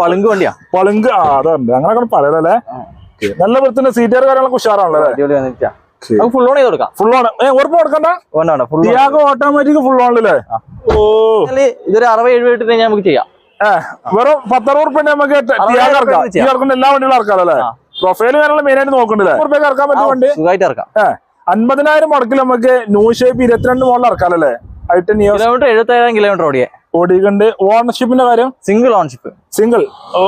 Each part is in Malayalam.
പളുങ്ക് വണ്ടിയാ? പളുങ്ക് ആ അതുണ്ട്. അങ്ങനെ പറയലല്ലേ? നല്ല വൃത്തിന്റെ സീറ്റർ കാര്യങ്ങളൊക്കെ ഉഷാറാണല്ലേ വന്നിട്ടാ ഫുൾ ഓൺ ചെയ്ത് കൊടുക്കാം. ഫുൾ ഓൺ ഉറപ്പ് കൊടുക്കണ്ട? ഫുൾ ഓട്ടോമാറ്റിക് ഫുൾ ഓണില്ലേ ഓ. ഇതൊരു അറുപത് എഴുപത് ഇട്ടിട്ട് കഴിഞ്ഞാൽ നമുക്ക് ചെയ്യാം. വെറും പത്തറുപത് റുപ്യ നമുക്ക് ഇറക്കാം. എല്ലാ വണ്ടികളും ഇറക്കാമല്ലേ അല്ലേ? പ്രൊഫൈൽ കാര്യങ്ങൾ മെയിൻ ആയിട്ട് നോക്കണ്ടല്ലേ? റുപ്യ ഇറക്കാൻ പറ്റും വണ്ടി? സുഖമായിട്ട് ഇറക്കാം. അൻപതിനായിരം മുടക്കിൽ നമുക്ക് ന്യൂ ഷേപ്പ് ഇരുപത്തിരണ്ട് മോഡൽ ഇറക്കാം അല്ലേ? ആയിട്ട് കിലോമീറ്റർ എഴുപത്തി ഏഴായിരം കിലോമീറ്റർ ഓടിയേ. ഓടിക്കണ്ട് ഓണർഷിപ്പിന്റെ കാര്യം? സിംഗിൾ ഓണർഷിപ്പ് സിംഗിൾ ഓ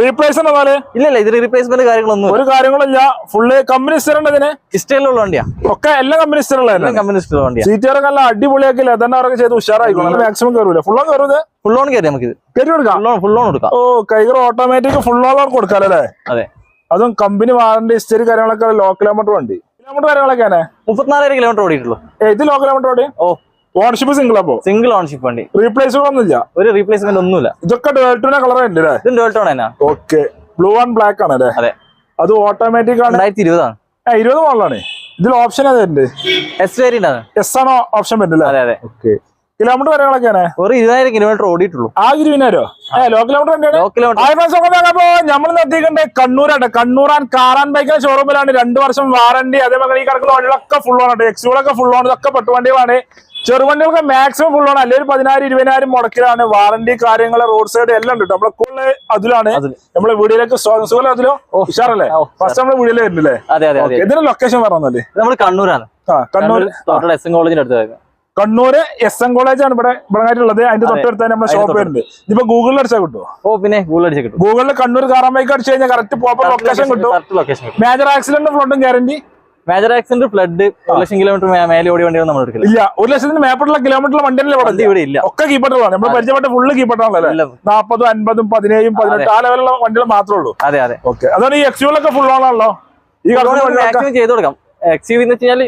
റീപ്ലേസ് എന്നാൽ ഇല്ല ഇല്ല ഇത് റീപ്ലേസ്മെന്റ് കാര്യങ്ങളൊന്നും ഒരു കാര്യങ്ങളില്ല ഫുള്ള് കമ്പനി സ്ഥിരണ്ടതിന് ഇഷ്ടമുള്ള വണ്ടിയാ. ഒക്കെ എല്ലാ കമ്പനി സ്ഥിരമുള്ള കമ്പനി ഇഷ്ടമുള്ള വണ്ടിയാ. സീറ്റുകാരൊക്കെ നല്ല അടിപൊളിയാക്കി തന്നെ അവരൊക്കെ ചെയ്ത് ഉഷാറായിക്കോളും. മാക്സിമം കയറൂല ഫുൾ ഓൺ കയറുന്നത് ഫുൾ ഓൺ കയറി നമുക്ക് കയറി കൊടുക്കാം. ഫുൾ ഓൺ കൊടുക്കാം. ഓ കൈകർ ഓട്ടോമാറ്റിക് ഫുൾ ഓൺ കൊടുക്കാല്ലേ അതെ. അതും കമ്പനി വാറണ്ടി ഹിസ്റ്ററി കാര്യങ്ങളൊക്കെ ലോ കിലോമീറ്റർ വണ്ടി. കിലോമീറ്റർ കാര്യങ്ങളൊക്കെയാണ് മുപ്പത്തിനാലായിരം കിലോമീറ്റർ ഓടിയിട്ടുള്ളൂ. ഇത് ലോ കിലോമീറ്റർ വണ്ടി ഓ. ഓണർഷിപ്പ് സിംഗിൾ അപ്പോ സിംഗിൾ ഓൺഷിപ്പ് വണ്ടി. ഒന്നുമില്ല. ഒരു റീപ്ലേസ്മെന്റ് ഒന്നുമില്ല. ഇതൊക്കെ ഡേൾട്ടിന്റെ കളർ ഉണ്ട് അല്ലേ? ഇത് ഡോൾട്ടോൺ തന്നെ ഓക്കെ ബ്ലൂ ആൻഡ് ബ്ലാക്ക് ആണ് അല്ലേ? അതെ. അത് ഓട്ടോമാറ്റിക് ആണ്? രണ്ടായിരത്തി ഇരുപതാണ് ഇരുപത് മോഡലാണ്. ഇതിൽ ഓപ്ഷൻ ഏതുണ്ട് എസ് വേരിയന്റ് ആണ്. എസ് ആണോ ഓപ്ഷൻ വരുന്നില്ല അതെ അതെ. ഓക്കെ കിലോമീറ്റർ കാര്യങ്ങളൊക്കെയാണ് ഒരു ഇരുപതിനായിരം കിലോമീറ്റർ ഓടിയിട്ടുള്ളൂ. ആ. ഇരുപതിനായിരോ ലോ കിലോമീറ്റർ നമ്മൾ എത്തിക്കണ്ടേ കണ്ണൂരാണ് കണ്ണൂർ ആൻഡ് കാറാൻ ബൈക്കിന്റെ ഷോറൂമിലാണ് രണ്ടു വർഷം വാറണ്ടി അതേപോലെ ഈ കിടക്കുന്ന വണ്ടികളൊക്കെ ഫുൾ ആണ് എക്സുകളൊക്കെ ഫുൾ ഓൺ ഇതൊക്കെ പെട്ടുവണ്ടികളാണ് ചെറുവണ്ടികൾക്ക് മാക്സിമം ഫുൾ ആണ്. അല്ലെങ്കിൽ പതിനായിരം ഇരുപതിനായിരം മുടക്കിലാണ്. വാറണ്ടി കാര്യങ്ങൾ റോഡ് സൈഡ് എല്ലാം ഉണ്ട് നമ്മളെ കൂടുതൽ അതിലാണ്. അതിൽ. നമ്മളെ വീടിലേക്ക് സ്വാഗതം സുഖം അതിലോ? ഉഷാറല്ലേ? ഫസ്റ്റ് നമ്മളെ വീഡിയോയിൽ വരുന്നില്ലേ? ഇതിന്റെ ലൊക്കേഷൻ പറഞ്ഞല്ലേ നമ്മൾ കണ്ണൂരാണ്. കണ്ണൂർ കണ്ണൂർ എസ് എൻ കോളേജിന്റെ അടുത്ത് വരുന്നത് കണ്ണൂര് എസ് എൻ കോളേജ് ആണ് ഇവിടെ ഇവിടെ അതിന്റെ തൊട്ടടുത്ത് നമ്മുടെ ഷോപ്പ് വരുന്നുണ്ട്. ഇതിപ്പോ ഗൂഗിളിൽ അടിച്ചാൽ കിട്ടുമോ ഓ പിന്നെ ഗൂഗിൾ അടിച്ചാൽ കിട്ടും. ഗൂഗിളിൽ കണ്ണൂർ കാറാമ്പേക്ക് അടിച്ചു കഴിഞ്ഞാൽ കറക്റ്റ് പ്രോപ്പർ ലൊക്കേഷൻ കിട്ടും. മേജർ ആക്സിഡന്റ് ഫ്രണ്ടും ഗ്യാരണ്ടി മേജർ ആക്സിഡന്റ് ഫ്ലഡ് ഒരു ലക്ഷം കിലോമീറ്റർ മേലെ ഓടി വണ്ടികൾ നമ്മൾ എടുക്കില്ല. ഇല്ല ഒരു ലക്ഷത്തിന് മേപ്പെട്ടുള്ള കിലോമീറ്റർ വണ്ടിയല്ലേ വണ്ടി ഇവിടെ ഇല്ല. ഒക്കെ കീപ്പട്ടുള്ളതാണ് നമ്മൾ പരിചയപ്പെട്ട ഫുള്ള് കീപ്പട്ടാണല്ലേ. നാപ്പതും അൻപതും പതിനേഴും പതിനെട്ട് ആ ലെവലുള്ള വണ്ടികൾ മാത്രമേ ഉള്ളൂ. അതെ അതെ. ഓക്കെ അതാണ് ഈ എക്സ്യൂലൊക്കെ ഫുൾ ആണല്ലോ? ഈ മാക്സിമം ചെയ്ത് കൊടുക്കാം. എക്സ്യൂ എന്ന് വെച്ചാൽ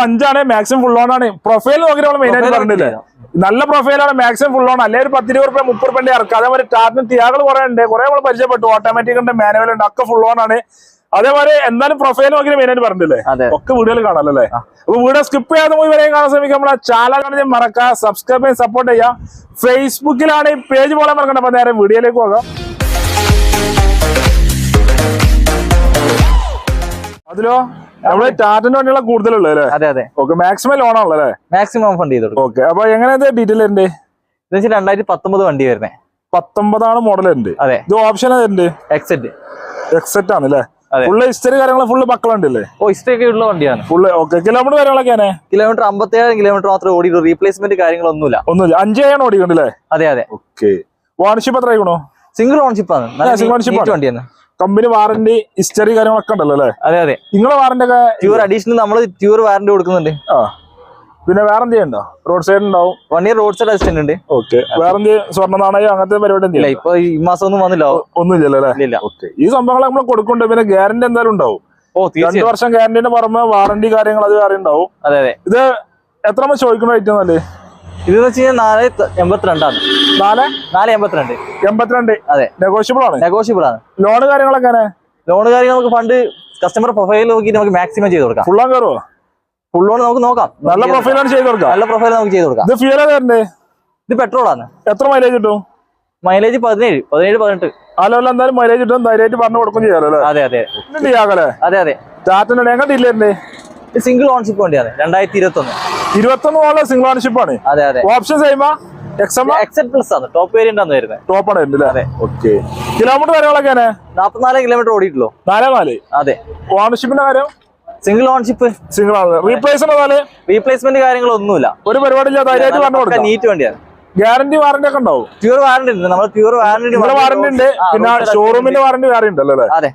പഞ്ചാണ് മാക്സിമം ഫുൾ ഓൺ ആണ്. പ്രൊഫൈൽ നോക്കി നമ്മൾ മെയിൻ ആയിട്ട് പറഞ്ഞില്ലേ. നല്ല പ്രൊഫൈലാണ് മാക്സിമം ഫുൾ ഓൺ അല്ലെ ഒരു പത്ത് ഇരുപത് റുപ്യ മുപ്പത് റുപ്യ ഇറക്കുക. അതേപോലെ ടാറ്റിന് തിയാകൾ കുറെ ഉണ്ട്. കുറെ നമ്മൾ പരിചയപ്പെട്ടു. ഓട്ടോമാറ്റിക് ഉണ്ട് മാനുവൽ ഉണ്ട് ഒക്കെ ഫുൾ ഓൺ ആണ്. അതേപോലെ എന്തായാലും പ്രൊഫൈൽ നോക്കി മെയിൻ ആയിട്ട് പറഞ്ഞില്ലേ ഒക്കെ വീഡിയോയിൽ കാണാമല്ലേ അപ്പൊ വീഡിയോ സ്കിപ്പ് ചെയ്യാതെ പോയി വരെയും കാണാൻ ശ്രമിക്കുക. നമ്മളെ ചാനൽ കാണാൻ മറക്കുക സബ്സ്ക്രൈബ് ചെയ്യാൻ സപ്പോർട്ട് ചെയ്യാം ഫേസ്ബുക്കിലാണ് ഈ പേജ് പോലെ മറക്കണ്ട. അപ്പൊ നേരെ വീഡിയോയിലേക്ക് പോകാം. അതിലോ? നമ്മൾ ടാറ്റന്റെ വണ്ടികളെ കൂടുതലുള്ളത് അല്ലേ? അതെ അതെ. ഓക്കെ മാക്സിമം ലോൺ ആണല്ലോ മാക്സിമം ഫണ്ട് ചെയ്തു ഓക്കെ അപ്പൊ എങ്ങനെയാ ഡീറ്റെയിൽ ഉണ്ട് ഇത് വെച്ചാൽ രണ്ടായിരത്തി പത്തൊമ്പത് വണ്ടി വരുന്നത് പത്തൊമ്പതാണ് മോഡൽ ഉണ്ട് അതെ. ഇത് ഓപ്ഷൻ ഉണ്ട് എക്സെറ്റ് എക്സെറ്റ് ആണ് അല്ലേ. ഫുള്ള് ഹിസ്റ്ററി കാര്യങ്ങൾ ഫുള്ള് മക്കളുണ്ട് അല്ലേ ഓ ഒക്കെ ഉള്ള വണ്ടിയാണ്. Full okay. കിലോമീറ്റർ കാര്യങ്ങളൊക്കെയാണ് കിലോമീറ്റർ അമ്പത്തേഴായിരം കിലോമീറ്റർ മാത്രമേ ഓടിയിട്ടുള്ളൂ. റീപ്ലേസ്മെന്റ് കാര്യങ്ങളൊന്നുമില്ല. ഒന്നുമില്ല. അഞ്ചാണ് ഓടിക്കണ്ടല്ലേ? അതെ അതെ. ഓക്കെ. വാണിഷിപ്പ് എത്ര ആയിക്കണോ? സിംഗിൾ ഓൺഷിപ്പ് ആണ്. Single ownership. വണ്ടിയാണ്. കമ്പനി വാറന്റി ഹിസ്റ്ററി കാര്യങ്ങളൊക്കെ ഉണ്ടല്ലോ അല്ലേ? അതെ അതെ. നിങ്ങളെ വാറന്റി ഒക്കെ ട്യൂർ അഡീഷണൽ നമ്മൾ ട്യൂർ വാറന്റി കൊടുക്കുന്നുണ്ട്. ആ. പിന്നെ വേറെന്ത് ഉണ്ടോ റോഡ് സൈഡ് ഉണ്ടാവും one year road side assistant ഉണ്ട് ഓക്കെ വേറെന്ത് സ്വർണ നാണയം അങ്ങനത്തെ പരിപാടി ഇല്ല ഇപ്പൊ ഈ മാസം ഒന്നും വന്നില്ല. ഒന്നുമില്ലല്ലോ അല്ലേ? ഇല്ല ഓക്കെ ഈ സംഭവങ്ങൾ നമ്മൾ കൊടുക്കുന്നുണ്ട്. പിന്നെ ഗ്യാരണ്ടി എന്തായാലും ഉണ്ടാവും. ഓ രണ്ടു വർഷം ഗ്യാരണ്ടിന് പുറമെ വാറണ്ടി കാര്യങ്ങൾ അത് വേറെ ഉണ്ടാവും. അതെ അതെ. ഇത് എത്ര നമ്മൾ ചോദിക്കുന്ന റേറ്റ് ഇത് ഇതെന്ന് വെച്ച് കഴിഞ്ഞാൽ നാല് എൺപത്തിരണ്ടാണ്. നാല്? നാല് എൺപത്തിരണ്ട്. എൺപത്തിരണ്ട്. അതെ. നെഗോഷ്യബിൾ ആണ്. നെഗോഷ്യബിൾ ആണ്. ലോണ് കാര്യങ്ങളൊക്കെ ലോൺ കാര്യങ്ങൾ നമുക്ക് ഫണ്ട് കസ്റ്റമർ പ്രൊഫൈൽ നോക്കി നമുക്ക് മാക്സിമം ചെയ്ത് കൊടുക്കാം. ഫുള്ളാൻ കയറുമോ ഫുൾ ഓൺ നമുക്ക് നോക്കാം. നല്ല പ്രൊഫൈലാണ് ചെയ്ത് കൊടുക്കാം. നല്ല പ്രൊഫൈൽ നമുക്ക് ചെയ്ത് കൊടുക്കാം. ഇത് ഫ്യൂൽ തരണ്ടേ ഇത് പെട്രോൾ ആണ്. എത്ര മൈലേജ് കിട്ടും? മൈലേജ് പതിനേഴ് പതിനേഴ് പതിനെട്ട്. ആ എന്തായാലും മൈലേജ് കിട്ടും ധൈര്യമായിട്ട് പറഞ്ഞു കൊടുക്കും ചെയ്യാലോ അതെ അതെ. അതെ അതെ. ടാറ്റന്റെ എങ്ങനെ ഡീലറിന്റെ സിംഗിൾ ഓൺഷിപ്പ് വണ്ടിയാണ് രണ്ടായിരത്തി ഇരുപത്തി ഒന്ന് ഇരുപത്തൊന്ന് മോഡൽ സിംഗിൾ ഓൺഷിപ്പ് ആണ്. അതെ അതെ. ഓപ്ഷൻ സെയിമാ ടോപ്പ് വേരിയന്റ് ആണ് വരുന്നത്. ടോപ്പ് ആണ് അതെ. അല്ലേ ഓക്കെ കിലോമീറ്റർ കാര്യങ്ങളൊക്കെയാണ് നാല് കിലോമീറ്റർ ഓടിയിട്ടുള്ളൂ. നാലേ നാല്. അതെ. ഓണർഷിപ്പിന്റെ കാര്യം? സിംഗിൾ ഓൺഷിപ്പ് സിംഗിൾ ആണ് റീപ്ലേസ് നാല് റീപ്ലേസ്മെന്റ് കാര്യങ്ങളൊന്നുമില്ല. ഒരു പരിപാടി ഇല്ല ധൈര്യമായിട്ട് പറഞ്ഞു കൊടുക്കാം. നീറ്റ് വണ്ടിയാണ്. ഗ്യാരണ്ടി വാറന്റി ഒക്കെ ഉണ്ടാവും. പ്യൂർ വാറന്റി ഉണ്ട്. നമ്മൾ പ്യൂർ വാറന്റി വാറന്റി ഉണ്ട്. പിന്നെ ഷോറൂമിന്റെ വാറന്റി വേറെ ഉണ്ടല്ലോ അല്ലേ? അതെ.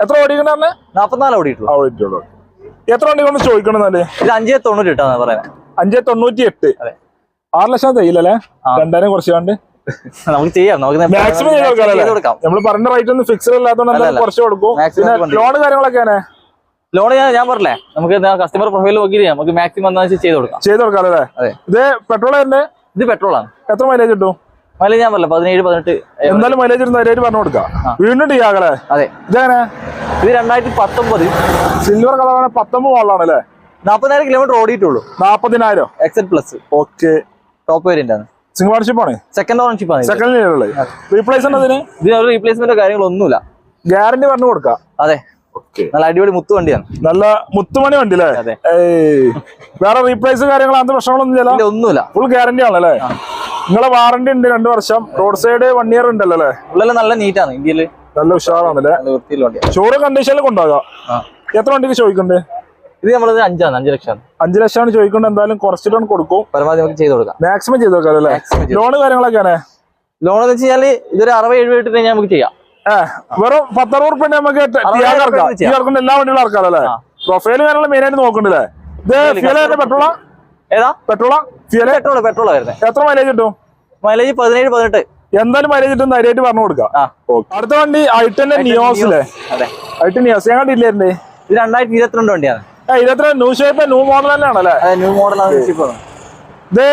എത്ര ഓടിക്കണ നാപ്പത്തിനാല് ഓടിയിട്ടുള്ളൂ. എത്ര വണ്ടി കൊണ്ട് ചോദിക്കണമെന്നാൽ ഇത് അഞ്ചേ തൊണ്ണൂറ്റി ഇട്ടാന്ന് പറയുന്നത് അഞ്ചേ തൊണ്ണൂറ്റി എട്ട് അതെ. ആറ് ലക്ഷം തയ്യില്ലല്ലേ. രണ്ടായിരം കുറച്ച് കണ്ട്. നമുക്ക് ചെയ്യാം. നമുക്ക് മാക്സിമം ചെയ്ത് കൊടുക്കാം. നമ്മൾ പറഞ്ഞ റേറ്റ് ഒന്നും ഫിക്സഡ് അല്ലാത്തതുകൊണ്ട് കുറച്ച് കൊടുക്കും. ലോൺ കാര്യങ്ങളൊക്കെ ലോൺ ഞാൻ ഞാൻ പറഞ്ഞേ നമുക്ക് കസ്റ്റമർ പ്രൊഫൈൽ നോക്കി നമുക്ക് മാക്സിമം എന്താ വെച്ചാൽ ചെയ്ത് കൊടുക്കാം. ചെയ്ത് കൊടുക്കാം അല്ലേ? ഇത് പെട്രോൾ തന്നെ ഇത് പെട്രോൾ ആണ്. എത്ര മൈലേജ് കിട്ടും? മൈലേജ് ഞാൻ പറഞ്ഞില്ല? പതിനേഴ് പതിനെട്ട് എന്തായാലും മൈലേജ് ഇരുന്ന് പറഞ്ഞു കൊടുക്കാം. വീണ്ടും ടിയാകല്ലേ അതെ. ഇതെങ്ങനെ? ഇത് രണ്ടായിരത്തി പത്തൊമ്പത് സിൽവർ കളറാണ് പത്തൊമ്പത് മോളാണ് അല്ലേ നാൽപ്പതിനായിരം കിലോമീറ്റർ ഓടിയിട്ടുള്ളൂ. നാപ്പതിനായിരം. എക്സെറ്റ് പ്ലസ് ഓക്കെ ടോപ്പ് വേരിയന്റ് ആണ്. സിംഗിൾ ഓണർഷിപ്പ് ആണ്? സെക്കൻഡ് ഓണർഷിപ്പ് ആണ് സെക്കൻഡ് റീപ്ലേസ്മെന്റ് അതിന് ഇതിന് റീപ്ലേസ്മെന്റ് കാര്യങ്ങളൊന്നുമില്ല ഗ്യാരണ്ടി പറഞ്ഞു കൊടുക്കാം. അതെ. നല്ല അടിപൊളി മുത്തു വണ്ടിയാണ്. നല്ല മുത്തുമണി വണ്ടി അല്ലേ. വേറെ റീപ്ലേസ് കാര്യങ്ങൾ അങ്ങനത്തെ പ്രശ്നങ്ങളൊന്നും ഒന്നുമില്ല. ഫുൾ ഗ്യാരണ്ടി ആണല്ലേ? നിങ്ങളെ വാറണ്ടി ഉണ്ട് രണ്ടു വർഷം. റോഡ് സൈഡ് വൺ ഇയർ ഉണ്ടല്ലോ അല്ലേ? ഉള്ളെല്ലാം നല്ല നീറ്റാണ് ഇന്ത്യയിൽ നല്ല ഉഷാറാണല്ലേ? ഷോറൂം കണ്ടീഷനിൽ കൊണ്ടുപോകാം. എത്ര വണ്ടിക്ക് ചോദിക്കുന്നുണ്ട് ഇത് നമ്മളത് അഞ്ചാണ് അഞ്ച് ലക്ഷമാണ്. അഞ്ചു ലക്ഷമാണ് ചോദിക്കുന്നത്. എന്തായാലും കുറച്ച് ലോൺ കൊടുക്കും. പരമാവധി നമുക്ക് ചെയ്ത് കൊടുക്കാം. മാക്സിമം ചെയ്ത് കൊടുക്കാം അല്ലേ? ചെയ്ത് ലോണ് കാര്യങ്ങളൊക്കെയാണ് ലോൺ എന്ന് വെച്ച് കഴിഞ്ഞാൽ ഇതൊരു അറുപത് എഴുപത് ഇട്ട് കഴിഞ്ഞാൽ നമുക്ക് ചെയ്യാം. വെറും പത്തറുപത് റുപ്യ നമുക്ക് ഇറക്കാം എല്ലാ വണ്ടികളും ഇറക്കാം അല്ലേ. പ്രൊഫൈൽ കാര്യങ്ങൾ മെയിൻ ആയിട്ട് നോക്കണ്ടല്ലേ ഇത് പെട്രോളാ ഏതാ? പെട്രോളാ ഫ്യൂൽ പെട്രോൾ പെട്രോൾ വരുന്നത് എത്ര മൈലേജ് കിട്ടും? മൈലേജ് പതിനേഴ് പതിനെട്ട്. എന്തായാലും മൈലേജ് കിട്ടും ധൈര്യമായിട്ട് പറഞ്ഞു കൊടുക്കാം. അടുത്ത വണ്ടി ഐറ്റന്റെ നിയോസ് അല്ലേ? അതെ. ഐറ്റൻ നിയോസ് ഞാൻ കണ്ടില്ലേ ഇത് രണ്ടായിരത്തി ഇരുപത്തിരണ്ട് വണ്ടിയാണ്. ഇരുപത്തി ന്യൂ ഷേപ്പ് ന്യൂ മോഡൽ തന്നെയാണല്ലേ? ന്യൂ മോഡലാണ് ഇത്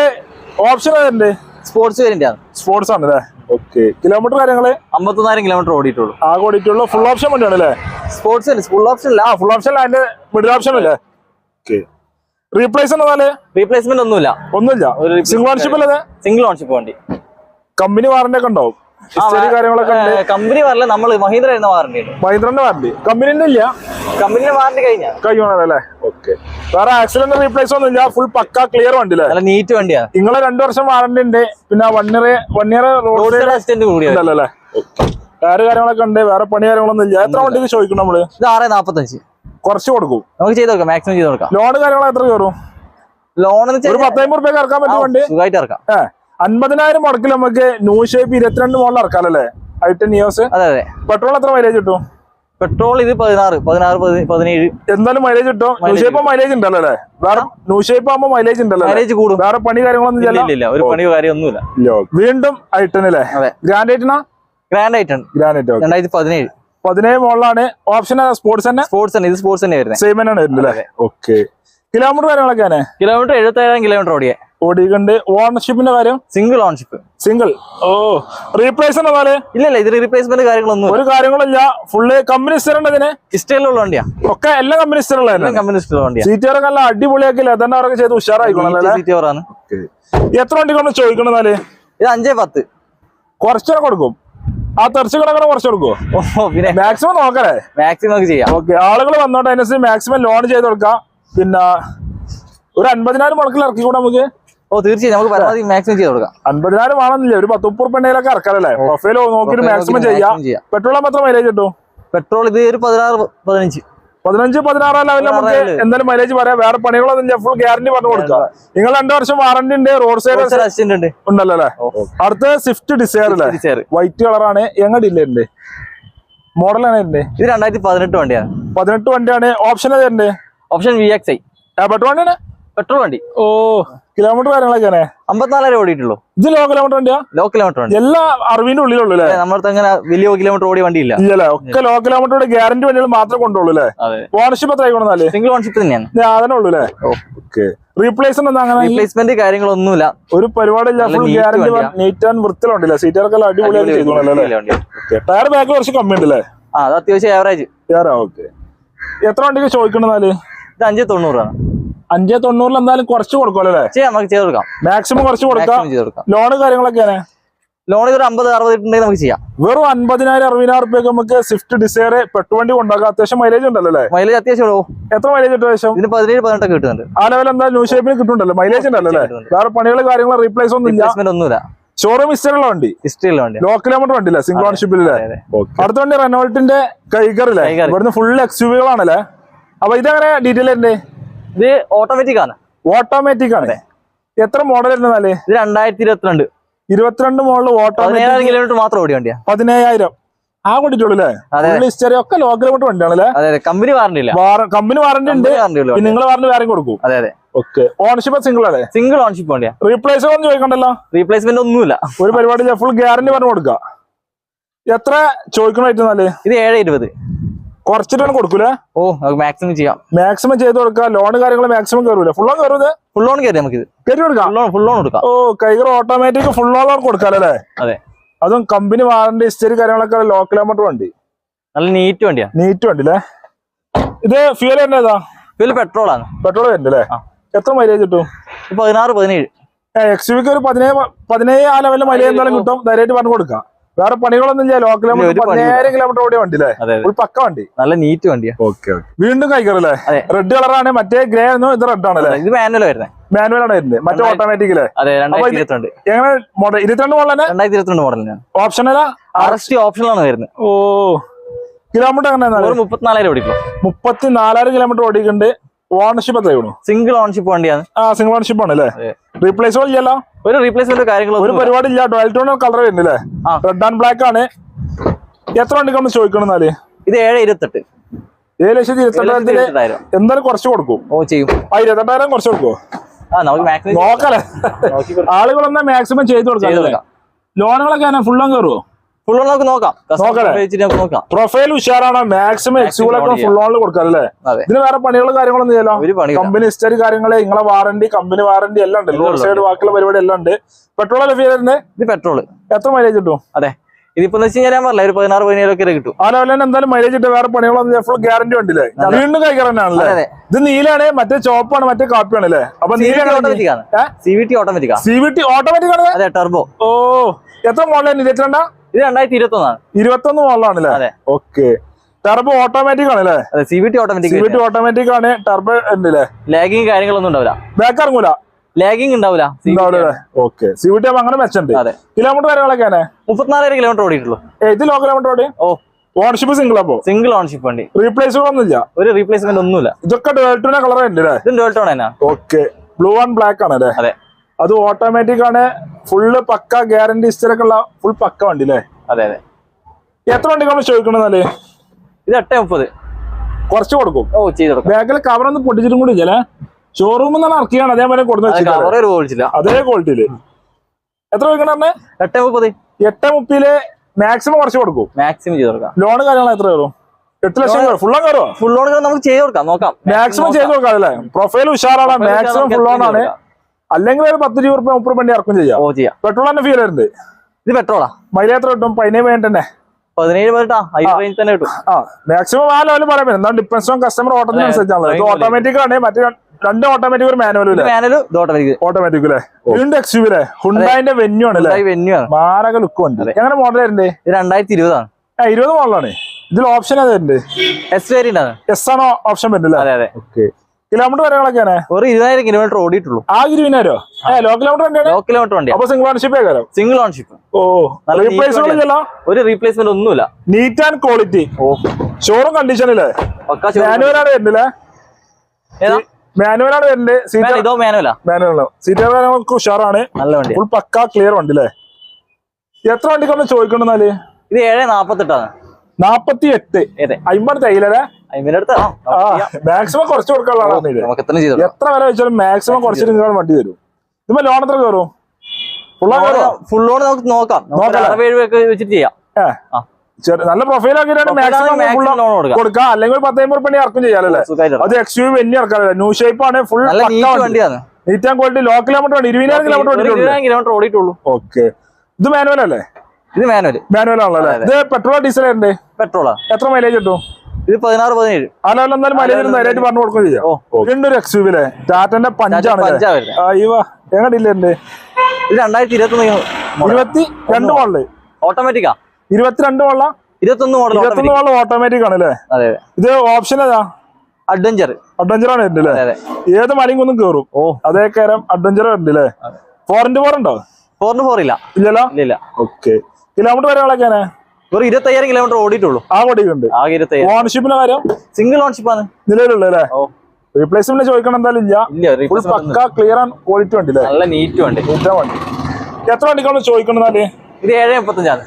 ഓപ്ഷൻ ഏതുണ്ട്? സ്പോർട്സ് വേരിയന്റ് ആണ്. സ്പോർട്സ് ആണ് അല്ലേ? ഓക്കെ കിലോമീറ്റർ കാര്യങ്ങൾ? അമ്പത്തൊന്നായിരം കിലോമീറ്റർ ഓടിയിട്ടുള്ളൂ. ആകെ ഓടിയിട്ടുള്ള. ഫുൾ ഓപ്ഷൻ വണ്ടിയാണ് അല്ലേ? സ്പോർട്സ് ഫുൾ ഓപ്ഷൻ അല്ല ഫുൾ ഓപ്ഷൻ അതിന്റെ മിഡിൽ ഓപ്ഷൻ അല്ലേ? ഓക്കെ റീപ്ലേസ് എന്നാൽ റീപ്ലേസ്മെന്റ് ഒന്നുമില്ല. ഒന്നുമില്ല. സിംഗിൾ ഓൺഷിപ്പ് അല്ലേ സിംഗിൾ ഓൺഷിപ്പ് വണ്ടി. കമ്പനി വാറന്റി ഒക്കെ ഉണ്ടാവും. കാര്യങ്ങളൊക്കെ ഉണ്ട്. കമ്പനി പറഞ്ഞ നമ്മൾ മഹീന്ദ്ര എന്ന വാറണ്ടി മഹീന്ദ്രന്റെ വാറണ്ടി കമ്പനിന്റെ ഇല്ല. കമ്പനിന്റെ വാറണ്ടി കഴിഞ്ഞാ. കഴിയണല്ലേ ഓക്കെ വേറെ ആക്സിഡന്റ് റീപ്ലേസ് ഒന്നും ഇല്ല. ഫുൾ പക്ക ക്ലിയർ വണ്ടി അല്ലേ നീറ്റ് വണ്ടിയാ. നിങ്ങളെ രണ്ടു വർഷം വാറണ്ടി ഉണ്ട്. പിന്നെ one year one year road assistant അല്ലേ? വേറെ കാര്യങ്ങളൊക്കെ ഉണ്ട്. വേറെ പണി കാര്യങ്ങളൊന്നും ഇല്ല. എത്ര വണ്ടിക്ക് ചോദിക്കണം നമ്മൾ? ഇത് ആറ് നാപ്പത്തഞ്ച്. കുറച്ച് കൊടുക്കും. നമുക്ക് ചെയ്ത് കൊടുക്കാം. മാക്സിമം ചെയ്ത് കൊടുക്കാം. ലോൺ കാര്യങ്ങൾ എത്ര കയറും? ലോൺ പത്തായിരം ഒരു പത്തമ്പത് റുപ്യ ഇറക്കാൻ പറ്റും വണ്ടി? സുഖമായിട്ട് ഇറക്കാം. ഏ. അൻപതിനായിരം മുടക്കിൽ നമുക്ക് ന്യൂ ഷേപ്പ് ഇരുപത്തിരണ്ട് മോളിൽ ഇറക്കാമല്ലേ ടെൻ ഇയേഴ്സ്. അതെ അതെ. പെട്രോൾ എത്ര മൈലേജ് കിട്ടും? പെട്രോൾ ഇത് പതിനാറ് പതിനാറ് പതി- പതിനേഴ്. എന്തായാലും മൈലേജ് കിട്ടും. ന്യൂ ഷേപ്പ് മൈലേജ് ഉണ്ടല്ലോ അല്ലേ വേറെ ന്യൂ ഷേപ്പ് ആകുമ്പോൾ മൈലേജ് ഉണ്ടല്ലോ മൈലേജ് കൂടും. വേറെ പണി കാര്യങ്ങളൊന്നും ഇല്ല ഒരു പണിയോ കാര്യമൊന്നുമില്ല വീണ്ടും ഇല്ല, ടെൻ അല്ലേ? അതെ. ഗ്രാൻഡ് ഐറ്റനാ ഗ്രാൻഡ് ആയിട്ടാണ് ഗ്രാൻഡ് ഓക്കെ. രണ്ടായിരത്തി പതിനേഴ്. പതിനേഴ് മോളിലാണ് ഓപ്ഷൻ സ്പോർട്സ് തന്നെ? സ്പോർട്സ് തന്നെ. ഇത് സ്പോർട്സ് തന്നെ വരുന്നത് സെയിം തന്നെയാണ് വരുന്നത് ഓക്കെ. കിലോമീറ്റർ കാര്യങ്ങളൊക്കെയാണ് കിലോമീറ്റർ എഴുപത്തി ഏഴായിരം കിലോമീറ്റർ ഓടിയേ. ഓടിക്കണ്ട് ഓണർഷിപ്പിന്റെ കാര്യം? സിംഗിൾ ഓണർഷിപ്പ് സിംഗിൾ ഓ റീപ്ലേസ് പോലെ ഇല്ല ഇല്ല ഇത് റീപ്ലേസ്മെന്റ് കാര്യങ്ങളൊന്നും ഒരു കാര്യങ്ങളില്ല ഫുള്ള് കമ്പനി സ്ഥിരം ഇതിന്? ഇഷ്ടമുള്ള വണ്ടിയാ. ഒക്കെ എല്ലാ കമ്പനി സ്ഥിരമുള്ള കമ്പനി വണ്ടിയാ. സീറ്റുകാരൊക്കെ നല്ല അടിപൊളിയാക്കി ലെതറിനൊക്കെ ചെയ്ത് ഉഷാറായിക്കോളാണ് എത്ര വണ്ടിക്കാണ് ചോദിക്കണെന്നാൽ ഇത് അഞ്ചേ പത്ത്. കുറച്ചൊക്കെ കൊടുക്കും. ആ തെറിച്ച് കിടക്കണ കുറച്ച് കൊടുക്കുമോ പിന്നെ മാക്സിമം നോക്കലേ മാക്സിമം ചെയ്യാം. ഓക്കെ ആളുകൾ വന്നോട്ടെ അതിനനുസരിച്ച് മാക്സിമം ലോൺ ചെയ്ത് കൊടുക്കാം. പിന്നെ ഒരു അൻപതിനായിരം മുടക്കിൽ ഇറക്കി കൂടെ നമുക്ക്? ഓ തീർച്ചയായും. നമുക്ക് പരമാവധി മാക്സിമം ചെയ്ത് കൊടുക്കാം. അൻപതിനായിരം വേണമെന്നില്ല. ഒരു പത്ത് മുപ്പത് പെണ്ണയിലൊക്കെ ഇറക്കാറല്ലേ പ്രൊഫൈൽ നോക്കിയിട്ട് മാക്സിമം ചെയ്യാം. പെട്രോൾ മാത്രം മൈലേജ് കിട്ടും? പെട്രോൾ ഇത് ഒരു പതിനാറ് പതിനഞ്ച്. പതിനഞ്ച് പതിനാറ് ലെവലിൽ നമുക്ക് എന്തായാലും മൈലേജ് പറയാം. വേറെ പണികളൊന്നും ഇല്ല. ഫുൾ ഗ്യാരണ്ടി പറഞ്ഞു കൊടുക്കാം നിങ്ങൾ രണ്ടു വർഷം വാറന്റി ഉണ്ട് റോഡ് സൈഡ് ഉണ്ട്. ഉണ്ടല്ലോ അല്ലേ? അടുത്ത സ്വിഫ്റ്റ് ഡിസയർ അല്ലേ? വൈറ്റ് കളറാണ് എങ്ങ ഡില്ലേ മോഡലാണ് ഉണ്ട് ഇത്? രണ്ടായിരത്തി പതിനെട്ട് വണ്ടിയാണ്. പതിനെട്ട് വണ്ടിയാണ്. Option ഏതുണ്ട് option V X I petrol വണ്ടിയാണ് പെട്രോൾ വണ്ടി. ഓ കിലോമീറ്റർ കാര്യങ്ങളൊക്കെ അമ്പത്തിനാലായിരം ഓടിയിട്ടുള്ളൂ. ഇത് ലോ കിലോമീറ്റർ വണ്ടിയാ? ലോ കിലോമീറ്റർ വണ്ടി. എല്ലാ അറിവിന്റെ ഉള്ളിലുള്ളൂ അല്ലേ? നമ്മുടെ അങ്ങനെ വലിയ കിലോമീറ്റർ ഓടിയ വണ്ടി ഇല്ല ഇല്ല ഒക്കെ ലോ കിലോമീറ്ററുടെ ഗ്യാരണ്ടി വണ്ടികൾ മാത്രമേ കൊണ്ടുള്ളൂ അല്ലേ? ഓണർഷിപ്പ് എത്ര ആയിക്കോണെന്നാൽ സിംഗിൾ ഓണർഷിപ്പ് തന്നെയാണ്. അതന്നെ ഉള്ളൂ അല്ലേ. ഓക്കെ റീപ്ലേസ്മെന്റ് അങ്ങനെ? റീപ്ലേസ്മെന്റ് കാര്യങ്ങളൊന്നുമില്ല. ഒരു പരിപാടി ഇല്ല ഫുൾ ഗ്യാരണ്ടി. നീറ്റ് ആൻഡ് വൃത്തിലുണ്ടല്ലേ സീറ്റുകളൊക്കെ അടിപൊളിയായിട്ട് ചെയ്തോളല്ലേ ടയർ ബാക്ക് കുറച്ച് കമ്മി ഉണ്ടല്ലേ ആ അത് അത്യാവശ്യം ആവറേജ് ഓക്കെ എത്ര വണ്ടിക്ക് ചോദിക്കണെന്നാൽ ഇത് അഞ്ച് തൊണ്ണൂറാണ് അഞ്ചേ തൊണ്ണൂറിൽ എന്തായാലും കുറച്ച് കൊടുക്കുമല്ലോ അല്ലേ? നമുക്ക് ചെയ്ത് കൊടുക്കാം. മാക്സിമം കുറച്ച് കൊടുക്കാം. ലോണ് കാര്യങ്ങളൊക്കെയാണ് ലോൺ ഒരു അമ്പത് അറുപത് ഉണ്ടെങ്കിൽ നമുക്ക് ചെയ്യാം. വെറും അമ്പതിനായിരം അറുപതിനായിരം റുപ്യക്ക് നമുക്ക് സ്വിഫ്റ്റ് ഡിസയർ പെട്ടുവണ്ടി കൊണ്ടാക്കാം അത്യാവശ്യം മൈലേജ് ഉണ്ടല്ലോ അല്ലേ? മൈലേജ് അത്യാവശ്യം എത്ര മൈലേജ് അത്യാവശ്യം? ഇതിന് പതിനേഴ് പതിനെട്ടൊക്കെ കിട്ടുന്നുണ്ട്. ആ ലെവൽ എന്താ? ന്യൂ ഷേപ്പിന് കിട്ടുന്നുണ്ടല്ലോ. മൈലേജ് ഉണ്ടല്ലോ അല്ലേ. വേറെ പണികൾ കാര്യങ്ങൾ റീപ്ലേസ് ഒന്നും ഇല്ല. ഒന്നുമില്ല. ഷോറൂം ഹിസ്റ്ററിയുള്ള വണ്ടി. ഹിസ്റ്ററിയുള്ള വണ്ടി ലോ കിലോമീറ്റർ വണ്ടില്ല സിംഗിൾ ഓൺഷിപ്പിലെ. അടുത്ത വണ്ടി റെനോൾട്ടിന്റെ കൈകറില്ലേ. ഇവിടുന്ന് ഫുൾ എക്സ്യൂവികളാണല്ലേ അപ്പൊ ഇതെങ്ങനെ ഡീറ്റെയിൽ ഉണ്ട് ഇത് ഓട്ടോമാറ്റിക് ആണ്. ഓട്ടോമാറ്റിക് ആണ്. എത്ര മോഡൽ എന്നാൽ ഇത് രണ്ടായിരത്തി ഇരുപത്തിരണ്ട്. ഇരുപത്തിരണ്ട് മോഡൽ ഓട്ടോമാറ്റിക് കിലോമീറ്റർ മാത്രം ഓടി വണ്ടിയാ. പതിനേഴായിരം. ആ കൊണ്ടിട്ടുള്ളൂ ഒക്കെ ലോ കിലോമീറ്റർ വണ്ടിയാണല്ലേ കമ്പനി വാറണ്ടി ഇല്ല. കമ്പനി വാറണ്ടി ഉണ്ട്. നിങ്ങൾ വാറണ്ടി വേറെ കൊടുക്കും. അതെ അതെ. ഓക്കെ ഓണർഷിപ്പ് സിംഗിൾ അല്ലേ സിംഗിൾ ഓൺഷിപ്പ് വണ്ടിയാ. റീപ്ലേസ് ഒന്നും ചോദിക്കണ്ടല്ലോ? റീപ്ലേസ്മെന്റ് ഒന്നുമില്ല. ഒരു പരിപാടി ഫുൾ ഗ്യാരണ്ടി പറഞ്ഞു കൊടുക്കാം. എത്ര ചോദിക്കണമായിട്ട് ഇത് ഏഴ് ഇരുപത്. കുറച്ചിട്ടാണ് കൊടുക്കൂലേ? ഓ നമുക്ക് മാക്സിമം ചെയ്യാം. മാക്സിമം ചെയ്ത് കൊടുക്കുക. ലോൺ കാര്യങ്ങൾ മാക്സിമം കയറൂല ഫുൾ ഓൺ കയറൂലേ ഫുൾ ലോൺ കയറി നമുക്ക് ഇത് കയറ്റി കൊടുക്കാം ഫുൾ ലോൺ കൊടുക്കാം. ഓ കൈകർ ഓട്ടോമാറ്റിക് ഫുൾ ഓൺ കൊടുക്കാല്ലേ അതെ. അതും കമ്പനി വാറണ്ടി ഹിസ്റ്ററി കാര്യങ്ങളൊക്കെ ലോ കിലോമീറ്റർ വണ്ടി. നല്ല നീറ്റ് വണ്ടിയാ. നീറ്റ് വണ്ടി അല്ലേ? ഇത് ഫ്യൂൽ തന്നെ ഏതാ? ഇതിൽ പെട്രോൾ ആണ്. പെട്രോൾ വരുന്നുണ്ട് അല്ലേ? എത്ര മൈലേജ് കിട്ടും? പതിനാറ് പതിനേഴ്. എക്സ് ഒരു പതിനേഴ് പതിനേഴ് ആ ലെവലിൽ മൈലേജ് എന്തായാലും കിട്ടും. ധൈര്യമായിട്ട് പറഞ്ഞു കൊടുക്കാം. വേറെ പണികളൊന്നും ഇല്ല. ലോക്കൽ പതിനായിരം പതിനേഴ് കിലോമീറ്റർ ഓടിയ വണ്ടി അല്ലേ ഒരു പക്ക വണ്ടി. നല്ല നീറ്റ് വണ്ടിയാ. ഓക്കെ വീണ്ടും കഴിക്കാറല്ലേ അതെ. റെഡ് കളറാണ് മറ്റേ ഗ്രേ ആയിരുന്നു. ഇത് റെഡ് ആണല്ലേ? ഇത് മാനുവൽ വരുന്നത് മാനുവൽ ആണ് വരുന്നത്. മറ്റേ ഓട്ടോമാറ്റിക്കല്ലേ ഓട്ടോമാറ്റിക് അല്ലേ എങ്ങനെ മോഡൽ ഇരുപത്തിരണ്ട് മോഡൽ തന്നെ? രണ്ടായിരത്തി ഇരുപത്തിരണ്ട് മോഡലിനാണ് ഓപ്ഷൻ അല്ല ആർ എസ് ടി ഓപ്ഷനിലാണ് വരുന്നത്. ഓ. കിലോമീറ്റർ എങ്ങനെ ഒരു മുപ്പത്തിനാലായിരം ഓടിക്കും. മുപ്പത്തിനാലായിരം കിലോമീറ്റർ ഓടിക്കുന്നുണ്ട് ഓണർഷിപ്പ് എത്രയാണ് സിംഗിൾ ഓണർഷിപ്പ് വണ്ടിയാണ്. ആ സിംഗിൾ ഓണർഷിപ്പ് ആണ് അല്ലേ? റീപ്ലേസ്മെന്റ് ഇല്ലല്ലോ? ഒരു റീപ്ലേസ്മെന്റ് ഒരു കാര്യങ്ങളൊന്നും പരിപാടി ഇല്ല. ട്വൽവ് ടോൺ കളർ വരുന്നില്ലേ. റെഡ് ആൻഡ് ബ്ലാക്ക് ആണ്. എത്ര വണ്ടിക്ക് നമ്മൾ ചോദിക്കണം എന്നാൽ? ഇത് ഏഴ് ഇരുപത്തെട്ട്. ഏഴ് ലക്ഷത്തി ഇരുപത്തെട്ടായിരത്തിൽ എന്തായാലും കുറച്ച് കൊടുക്കും. ഓ ചെയ്യും. ആ ഇരുപത്തെട്ടായിരം കുറച്ച് കൊടുക്കുമോ നോക്കല്ലേ. ആളുകളൊന്നും മാക്സിമം ചെയ്ത് കൊടുക്കാം ലോണുകളൊക്കെ ഫുള്ളും കയറുമോ ഫുൾ നമുക്ക് നോക്കാം. പ്രൊഫൈൽ ഉഷാറാണ്. മാക്സിമം എക്സുകളൊക്കെ ഫുൾ ഓണിൽ കൊടുക്കാം അല്ലേ അതെ. ഇതിന് വേറെ പണികളും കാര്യങ്ങളൊന്നും ചെയ്യലോ കമ്പനി ഹിസ്റ്ററി കാര്യങ്ങൾ നിങ്ങളെ വാറണ്ടി കമ്പനി വാറണ്ടി എല്ലാം ഉണ്ട്. റോഡ് സൈഡ് ബാക്കിയുള്ള പരിപാടി എല്ലാം ഉണ്ട്. പെട്രോൾ ലഭ്യതന്നെ ഇത് പെട്രോൾ എത്ര മൈലേജ് കിട്ടും? അതെ. ഇതിപ്പോ ഞാൻ പറഞ്ഞില്ല ഒരു പതിനാറ് പതിനേഴൊക്കെ കിട്ടും. ആ ലെവലിൽ തന്നെ എന്തായാലും മൈലേജ് കിട്ടും. വേറെ പണികളൊന്നും ഫുൾ ഗ്യാരണ്ടി ഉണ്ടല്ലേ? വീണ്ടും അതെ ഇത് നീലാണ് മറ്റേ ചോപ്പാണ് മറ്റേ കാപ്പിയാണ് അല്ലേ? അപ്പൊ നീലോട്ടോമാറ്റിക് ഓട്ടോമാറ്റിക് ആണ്. സി വി ടി ഓട്ടോമാറ്റിക് ആണ്. സി വി ടി ഓട്ടോമാറ്റിക് ആണ്? അതെ ടെർബോ ഓ എത്ര മോഡലാണ് ഇരുപത്തിരണ്ടാ? ഇത് രണ്ടായിരത്തി ഇരുപത്തി ഒന്നാണ് ഇരുപത്തൊന്ന് മോഡലാണ് അല്ലേ ഓക്കെ. ടർബോ ഓട്ടോമാറ്റിക് ആണ് അല്ലേ C V T C automatic V T automatic ആണ്. ടർബോ ഉണ്ട് അല്ലേ ലാഗിങ് കാര്യങ്ങളൊന്നും ഉണ്ടാവില്ല. ബാക്ക് ഇറങ്ങൂല? ലാഗിങ് ഉണ്ടാവില്ല. ഓക്കെ. സി വി ടി അങ്ങനെ മെച്ചുണ്ട് കിലോമീറ്റർ കാര്യങ്ങളൊക്കെ മുപ്പത്തിനാലായിരം കിലോമീറ്റർ ഓടിയിട്ടുള്ളൂ. ഏത് ലോ കിലോമീറ്റർ ഓടി? ഓ. ഓണർഷിപ്പ് സിംഗിൾ അപ്പോ സിംഗിൾ ഓൺഷിപ്പ് വണ്ടി. റീപ്ലേസ്മെന്റ് ഇല്ല ഒരു റീപ്ലേസ്മെന്റ് ഒന്നുമില്ല. ഇതൊക്കെ ഡോൾട്ടോ കളർ ഉണ്ട് അല്ലേ ഇത് ഡോൾട്ടോ ആണ് ഓക്കെ. ബ്ലൂ ആൻഡ് ബ്ലാക്ക് ആണ് അല്ലേ അതെ. അത് ഓട്ടോമാറ്റിക് ആണ്. ഫുള്ള് പക്ക ഗ്യാരണ്ടി ഹിസ്റ്ററൊക്കെ ഉള്ള ഫുൾ പക്ക വണ്ടി അല്ലേ അതെ അതെ. എത്ര വണ്ടിക്കാണ് ചോദിക്കണെന്നല്ലേ ഇത് എട്ട് മുപ്പത്. കുറച്ച് കൊടുക്കും. ഓ ചെയ്ത് കവർ ഒന്ന് പൊട്ടിച്ചിട്ടും കൂടി ഇല്ലേ ഷോറൂമിൽ നിന്നാണ് ഇറക്കിയാണ് അതേപോലെ കൊടുന്ന് അത് ക്വാളിറ്റിയിൽ എത്ര ചോദിക്കണേ എട്ട് മുപ്പത്. എട്ട് മുപ്പിൽ മാക്സിമം കുറച്ച് കൊടുക്കും. മാക്സിമം ചെയ്ത് കൊടുക്കാം. ലോൺ കാര്യങ്ങൾ എത്ര വരും എട്ട് ലക്ഷം ഫുൾ കയറുമോ ഫുൾ ലോൺ നമുക്ക് ചെയ്ത് കൊടുക്കാം. നോക്കാം. മാക്സിമം ചെയ്ത് കൊടുക്കാം അല്ലേ? പ്രൊഫൈൽ ഉഷാറാണ്. മാക്സിമം ഫുൾ ലോൺ ആണ്. അല്ലെങ്കിൽ ഒരു പത്ത് രൂപ റുപ്യ മുപ്പത് വണ്ടി ഇറക്കും ചെയ്യാം. ഓ ചെയ്യാം. പെട്രോൾ തന്നെ ഫീൽ വരുന്നത്. ഇത് പെട്രോളാ മൈലേജ് എത്ര കിട്ടും? പതിനേഴ് തന്നെ. പതിനേഴ് തന്നെ കിട്ടും. ആ. മാക്സിമം ആ പറയാൻ പറ്റും. ഡിപ്പെൻസ് കസ്റ്റമർ ഇത്. ഓട്ടോമാറ്റിക് ആണ്. മറ്റേ രണ്ട്- ഓട്ടോമാറ്റിക് ഒരു മാനുവലും മാനുവൽ ഇത് ഓട്ടോമാറ്റിക് ഓട്ടോമാറ്റിക് അല്ലേ വീണ്ടും എക്സ് അല്ലേ ഹുണ്ടായിന്റെ വെന്യൂ ആണ് അല്ലേ വെന്യൂ ആണ്. മാരക ലുക്ക് ഉണ്ട്. എങ്ങനെ മോഡൽ വരുന്നത് രണ്ടായിരത്തി ഇരുപതാണ് ആ ഇരുപത് മോഡലാണ് ഇതിൽ ഓപ്ഷൻ ഏതാ എസ് വേരിയന്റ് ആണ്. എസ് ആണോ ഓപ്ഷൻ വരുന്നില്ല അതെ അതെ. ഓക്കെ കിലോമീറ്റർ കാര്യങ്ങളൊക്കെയാണ് ഒരു ഇരുപതിനായിരം കിലോമീറ്റർ ഓടിയിട്ടുള്ളൂ. ആ ഇരുപതിനായിരോ ലോ കിലോമീറ്റർ തന്നെയാണ് ലോ കിലോമീറ്റർ വണ്ടി അപ്പൊ സിംഗിൾ ഓൺഷിപ്പ് ആയിരുന്നു സിംഗിൾ ഓൺഷിപ്പ് ഓ നല്ല റീപ്ലേസ്മെന്റ് ഒരു റീപ്ലേസ്മെന്റ് ഒന്നുമില്ല. നീറ്റ് ആൻഡ് ക്വാളിറ്റി ഓ. ഷോറൂം കണ്ടീഷനില്ലേ മാനുവലാണ് വരുന്നില്ലേ മാനുവലാണ് വരുന്നത് സീറ്റ് ഇതോ മാനുവലാ മാനുവൽ സീറ്റ് ഉഷാറാണ്. നല്ല വണ്ടി ഫുൾ പക്ക ക്ലിയർ വണ്ടി അല്ലേ? എത്ര വണ്ടിക്കൊന്ന് ചോദിക്കണ്ടെന്നാൽ ഇത് ഏഴ് നാപ്പത്തെട്ടാണ് നാപ്പത്തി എട്ട് അമ്പത് ചെയ്യാം. മാക്സിമം കുറച്ച് കൊടുക്കാനുള്ളതാണ് ഇത്. എത്ര വില വെച്ചാലും മാക്സിമം കുറച്ചിട്ട് നിങ്ങൾ വണ്ടി തരും. ഇപ്പൊ ലോൺ എത്ര കയറും? ഫുള്ളാ ഫുൾ ലോൺ നമുക്ക് നോക്കാം. അറുപത് ഒക്കെ വെച്ചിട്ട് ചെയ്യാം. നല്ല പ്രൊഫൈൽ ആക്കിയിട്ടാണ് മാക്സിമം കൊടുക്കുക അല്ലെങ്കിൽ റുപ്യ പണി ഇറക്കും ചെയ്യാലല്ലേ അത് എക്സ് യു വെന്നി ഇറക്കാറില്ല ന്യൂ ഷേപ്പ് ആണ് ഫുൾ വണ്ടിയാണ്. Neat and quality low kilometre ഇരുപതിനായിരം കിലോമീറ്റർ ഓടിയിട്ടുള്ളൂ. ഓക്കെ ഇത് മാനുവൽ അല്ലേ? ഇത് മാനുവൽ മാനുവൽ ആണല്ലോ ഇത് പെട്രോളോ ഡീസൽ ഉണ്ട് പെട്രോളാ എത്ര മൈലേജ് കിട്ടും? ഇത് പതിനാറ് പതിനേഴ്. അല്ല എന്നാലും മൈലേജ് മൈലേജ് പറഞ്ഞു കൊടുക്കുകയും ചെയ്യാം. വീണ്ടും ഒരു എക്സ് യുവിലെ ടാറ്റന്റെ പഞ്ചാണ് എങ്ങനെയില്ലേ ഇത് രണ്ടായിരത്തി ഇരുപത്തി ഇരുപത്തി രണ്ട് മോഡൽ ഓട്ടോമാറ്റിക്കാ ഇരുപത്തിരണ്ട് മോഡല ഇരുപത്തൊന്ന് മോഡൽ ഇരുപത്തൊന്ന് മോഡൽ ഓട്ടോമാറ്റിക് ആണ് അല്ലേ? ഇത് ഓപ്ഷൻ ഏതാ? അഡ്വഞ്ചർ അഡ്വഞ്ചർ ആണ് അല്ലേ? ഏത് മലയും ഒന്നും കേറും. ഓ. അതേ കയറാം അഡ്വഞ്ചർ ഉണ്ട് അല്ലേ? ഫോർ ഇന്റു ഫോർ ഉണ്ടോ? ഫോറിന് ഫോർ ഇല്ല. ഇല്ലല്ലോ? ഇല്ല ഇല്ല. ഓക്കെ കിലോമീറ്റർ വരെ വരെകളൊക്കെയാണ് വെറും ഇരുപത്തയ്യായിരം കിലോമീറ്റർ ഓടിയിട്ടുള്ളൂ. ആ ഓടിയിട്ടുണ്ട്. ആകെ ഇരുപത്തയ്യായിരം. ഓൺഷിപ്പിന്റെ കാര്യം? സിംഗിൾ ഓൺഷിപ്പ് ആണ്. നിലവിലുള്ളു അല്ലേ? ഓ. റീപ്ലേസ്മെന്റ് ചോദിക്കണം എന്തായാലും ഇല്ല. ഇല്ല ഫുൾ പക്ക ക്ലിയർ ആൻഡ് ക്വാളിറ്റി വണ്ടി നല്ല നീറ്റ് വണ്ടി. നീറ്റ വണ്ടി. എത്ര വണ്ടിക്കാണ് ചോദിക്കണമെന്നാൽ ഇത് ഏഴ് മുപ്പത്തഞ്ചാണ്.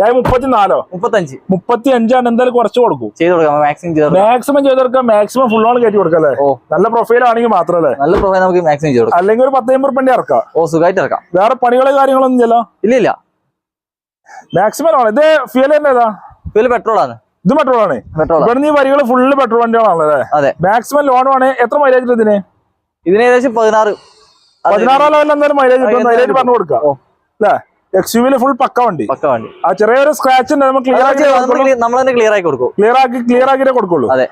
ഞാൻ മുപ്പത്തിനാലോ? മുപ്പത്തഞ്ച്. മുപ്പത്തി അഞ്ചാണ് എന്തായാലും കുറച്ച് കൊടുക്കും. ചെയ്ത് കൊടുക്കാം. മാക്സിമം മാക്സിമം ചെയ്ത് കൊടുക്കാം മാക്സിമം ഫുൾ ഓൺ കയറ്റി കൊടുക്കാം അല്ലേ? ഓ. നല്ല പ്രൊഫൈൽ ആണെങ്കിൽ മാത്രമല്ലേ നല്ല പ്രൊഫൈൽ നമുക്ക് മാക്സിമം ചെയ്ത് കൊടുക്കാം. അല്ലെങ്കിൽ ഒരു പത്തമ്പത് റുപ്യന്റെ ഇറക്കാം. ഓ സുഖമായിട്ട് ഇറക്കാം. വേറെ പണികളോ കാര്യങ്ങളൊന്നും ഇല്ലല്ലോ? ഇല്ല ഇല്ല മാക്സിമം ആണ്. ഇത് ഫ്യൂൽ തന്നെ ഏതാ? ഫ്യൂൽ പെട്രോൾ ആണ്. ഇത് പെട്രോൾ ആണ്. പെട്രോൾ ഇവിടുന്ന് ഈ വരികൾ ഫുള്ള് പെട്രോൾ വണ്ടികളാണല്ലേ അതെ. മാക്സിമം ലോൺ ആണ്. എത്ര മൈലേജ് ഇതിന്? ഇതിന് ഏകദേശം പതിനാറ്. പതിനാറാം ലെവലിൽ എന്തായാലും മൈലേജ് കിട്ടും മൈലേജ് പറഞ്ഞു കൊടുക്കാം. അല്ലേ? എക്സ് ഫുൾ പക്ക വണ്ടി. പക്ക വണ്ടി. ആ ചെറിയൊരു സ്ക്രാച്ച് ഉണ്ട്. നമുക്ക് ക്ലിയർ ആക്കി നമ്മൾ തന്നെ ക്ലിയർ ആക്കി കൊടുക്കും. ക്ലിയർ ആക്കി ക്ലിയർ ആക്കിട്ടേ കൊടുക്കുള്ളൂ. അതെ.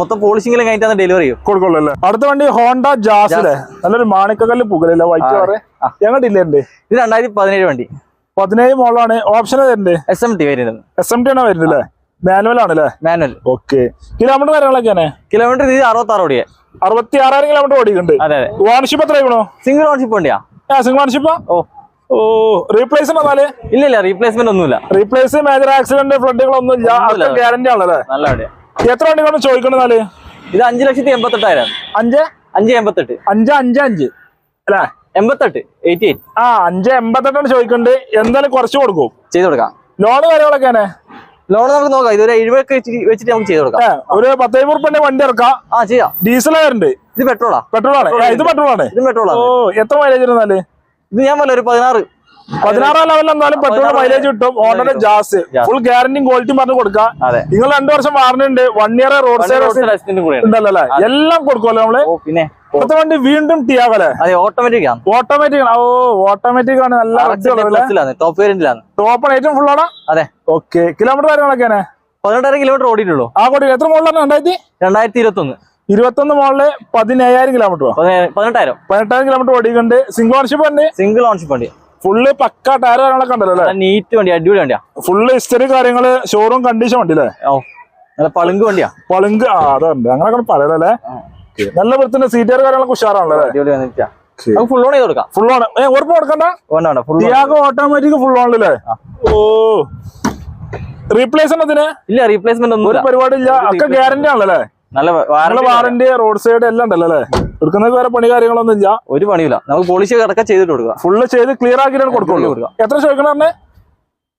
മൊത്തം പോളിഷിംഗിലും കഴിഞ്ഞിട്ടാണ് ഡെലിവറി ചെയ്യും. കൊടുക്കുള്ളൂ അല്ലേ? അടുത്ത വണ്ടി ഹോണ്ട ജാസ് അല്ലേ നല്ലൊരു മാണിക്കകല്ല് പുകലില്ല? വൈറ്റ് കളർ ആ. ഞങ്ങളുടെ ഇല്ലേ ഇത് രണ്ടായിരത്തി പതിനേഴ് വണ്ടി. പതിനേഴ് മോളാണ് ഓപ്ഷൻ എസ് എം ടി വരുന്നത് എസ് എം ടി ആണ് വരുന്നത് അല്ലേ മാനുവൽ ആണ് അല്ലേ മാനുവൽ ഓക്കെ കിലോമീറ്റർ കാര്യങ്ങളൊക്കെയാണ് കിലോമീറ്റർ ഇത് അറുപത്തി ആറ് ഓടിയെ. അറുപത്തി ആറായിരം കിലോമീറ്റർ ഓടിയിട്ടുണ്ട്. അതെ ഓണർഷിപ്പ് എത്ര ആയിക്കണോ? സിംഗിൾ ഓണർഷിപ്പ് വണ്ടിയാ ആ സിംഗിൾ ഓണർഷിപ്പ് ഓ. ഓ റീപ്ലേസ് വന്നാൽ ഇല്ല ഇല്ല റീപ്ലേസ്മെന്റ് ഒന്നുമില്ല. റീപ്ലേസ് മേജർ ആക്സിഡന്റ് ഫ്ലഡുകളൊന്നും ഇല്ല. ഗ്യാരണ്ടി ആണല്ലേ? നല്ല വണ്ടിയാ എത്ര വണ്ടികളാണ് ചോദിക്കണെന്നാൽ ഇത് അഞ്ചു ലക്ഷത്തി എൺപത്തെട്ടായിരം. അഞ്ച്? അഞ്ച് എൺപത്തെട്ട്. അഞ്ച് അഞ്ച് അഞ്ച്. അല്ലേ? എൺപത്തെട്ട് എയ്റ്റി എയ്റ്റ് ആ അഞ്ച് എൺപത്തെട്ടാണ് ചോദിക്കുന്നുണ്ട് എന്തായാലും കുറച്ച് കൊടുക്കും. ചെയ്ത് കൊടുക്കാം. ലോണ് കാര്യങ്ങളൊക്കെയാണ് ലോൺ നമുക്ക് നോക്കാം. ഇതൊരു എഴുപതൊക്കെ വെച്ചിട്ട് നമുക്ക് ചെയ്ത് കൊടുക്കാം. ഒരു പത്തൈമ്പത് ഉറുപ്പിന്റെ വണ്ടി ഇറക്കാം. ആ ചെയ്യാം. ഡീസൽ ആയിട്ടുണ്ട് ഇത് പെട്രോളാ. പെട്രോൾ ആണ് ഇത് പെട്രോൾ ആണ് ഇത് പെട്രോളാ ഓ എത്ര മൈലേജ് ഇരുന്നാൽ? ഇത് ഞാൻ പോലെ ഒരു പതിനാറ്. പതിനാറാം ലെവലിൽ എന്തായാലും പെട്രോൾ മൈലേജ് കിട്ടും. ഓണറുടെ ജാസ്. ഫുൾ ഗ്യാരണ്ടിയും ക്വാളിറ്റിയും പറഞ്ഞു കൊടുക്കാം. നിങ്ങൾ രണ്ടു വർഷം വാറണ്ടി ഉണ്ട്. വൺ ഇയർ റോഡ് സൈഡ് ഉണ്ടല്ലോ അല്ലേ? എല്ലാം കൊടുക്കുമല്ലോ നമ്മൾ? പിന്നെ? അടുത്ത വണ്ടി വീണ്ടും ടിയാവല്ലേ അതെ ഓട്ടോമാറ്റിക് ആണ്. ഓട്ടോമാറ്റിക് ആണ്. ഓ ഓട്ടോമാറ്റിക് ആണ്. നല്ല ടോപ്പ് വേരിയന്റിലാണ് ടോപ്പ് ഏറ്റവും ഫുൾ ആണോ? അതെ. ഓക്കെ കിലോമീറ്റർ കാര്യങ്ങളൊക്കെയാണ് പതിനെട്ടായിരം കിലോമീറ്റർ ഓടിയിട്ടുള്ളൂ. ആ കൂടി എത്ര മുകളിലാണ് രണ്ടായിരത്തി? രണ്ടായിരത്തി ഇരുപത്തി ഒന്ന് ഇരുപത്തി ഒന്ന് മുകളിൽ പതിനയ്യായിരം കിലോമീറ്റർ പതിനെട്ടായിരം. പതിനെട്ടായിരം കിലോമീറ്റർ ഓടിക്കുന്നുണ്ട് സിംഗിൾ ഓൺഷിപ്പ് വണ്ടി? സിംഗിൾ ഓൺഷിപ്പ് വണ്ടി. ഫുള്ള് പക്ക ടയർ കാര്യങ്ങളൊക്കെ ഉണ്ടല്ലോ നീറ്റ് വണ്ടി അടിപൊളി വണ്ടിയാ. ഫുള്ള് ഹിസ്റ്ററി കാര്യങ്ങൾ ഷോറൂം കണ്ടീഷൻ വണ്ടി അല്ലേ? പളുങ്ക് വണ്ടിയാ. പളുങ്ക് ആ അതുണ്ട്. അങ്ങനെയൊക്കെ പറയലല്ലേ നല്ല വൃത്തിന്റെ സീറ്റർ കാര്യങ്ങളൊക്കെ ഉഷാറാണല്ലോ ഫുൾ ഓൺ ചെയ്ത് കൊടുക്കാം. ഫുൾ ഓൺ ഏ ഉറപ്പ് കൊടുക്കണ്ട. ടിയാഗോ ഓട്ടോമാറ്റിക് ഫുൾ ഓണിലല്ലേ ഓ. റീപ്ലേസ്മെന്റ് അതിന് ഇല്ല റീപ്ലേസ്മെന്റ് ഒരു ഒന്നുമില്ല പരിപാടി ഇല്ല ഒക്കെ ഗ്യാരണ്ടി ആണല്ലേ? നല്ല വാറണ്ടി റോഡ് സൈഡ് എല്ലാം ഉണ്ടല്ലോ അല്ലേ? എടുക്കുന്നത് വേറെ പണി കാര്യങ്ങളൊന്നും ഇല്ല. ഒരു പണിയില്ല നമുക്ക് പോളിഷ് കിടക്കാൻ ചെയ്തിട്ട് കൊടുക്കുക ഫുള്ള് ചെയ്ത് ക്ലിയർ ആക്കിയിട്ടാണ് കൊടുക്കുള്ളൂ. കൊടുക്കാം. എത്ര ചോദിക്കണം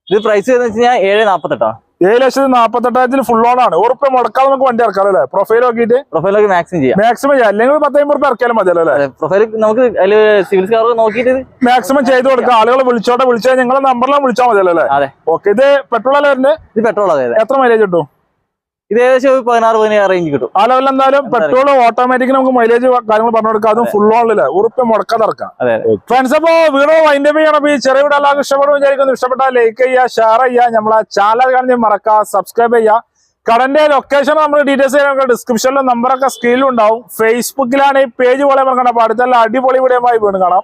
ഇത് പ്രൈസ് എന്ന് വെച്ച് കഴിഞ്ഞാൽ ഏഴ് നാപ്പത്തെട്ടാണ് ഏഴ് ലക്ഷത്തി നാപ്പത്തെട്ടായിരത്തിന് ഫുൾ ഓൺ ആണ്. ഉറപ്പ് മുടക്കാതെ നമുക്ക് വണ്ടി ഇറക്കാം അല്ലേ? പ്രൊഫൈൽ നോക്കിയിട്ട്? പ്രൊഫൈലൊക്കെ മാക്സിമം ചെയ്യാം. മാക്സിമം ചെയ്യാം. അല്ലെങ്കിൽ പത്ത് അമ്പത് റുപ്യ ഇറക്കിയാലും മതിയല്ലോ അല്ലേ? പ്രൊഫൈൽ നമുക്ക് സിവിൽ സ്കാർ നോക്കിയിട്ട് മാക്സിമം ചെയ്ത് കൊടുക്കാം ആളുകൾ വിളിച്ചോട്ടെ വിളിച്ചാൽ ഞങ്ങളെ നമ്പറിലാണ് വിളിച്ചാൽ മതി അല്ലേ ഓക്കെ ഇത് പെട്രോൾ അല്ലേ വരുന്നത്? ഇത് പെട്രോൾ അതെ എത്ര മൈലേജ് കിട്ടും? ഇത് ഏകദേശം പതിനാറ് പതിനേഴ് റേഞ്ച് കിട്ടും. ആ ലെവലിൽ എന്തായാലും പെട്രോൾ ഓട്ടോമാറ്റിക് നമുക്ക് മൈലേജ് കാര്യങ്ങൾ പറഞ്ഞു കൊടുക്കാം. അതും ഫുൾ ഓണിൽ ഉറുപ്പ് മുടക്കാതെ ഇറക്കാം ഫ്രണ്ട്സ് അപ്പോ വീണോ വൈൻഡ് ചെയ്യണം. ഈ ചെറിയ വീട് എല്ലാവർക്കും ഇഷ്ടപ്പെടും വിചാരിക്കുന്നു. ഇഷ്ടപ്പെട്ടാൽ ലൈക്ക് ചെയ്യുക ഷെയർ ചെയ്യുക. നമ്മളെ ചാനൽ കാണുന്ന മറക്കുക സബ്സ്ക്രൈബ് ചെയ്യുക. കടന്റെ ലൊക്കേഷൻ നമ്മൾ ഡീറ്റെയിൽസ് ചെയ്യാൻ ഡിസ്ക്രിപ്ഷനിലും നമ്പറൊക്കെ സ്ക്രീനിലും ഉണ്ടാവും. ഫേസ്ബുക്കിലാണ് ഈ പേജ് പോലെ മറക്കണം അപ്പൊ അടുത്തുള്ള അടിപൊളി വീഡിയോ ആയി വീണ്ടും കാണാം.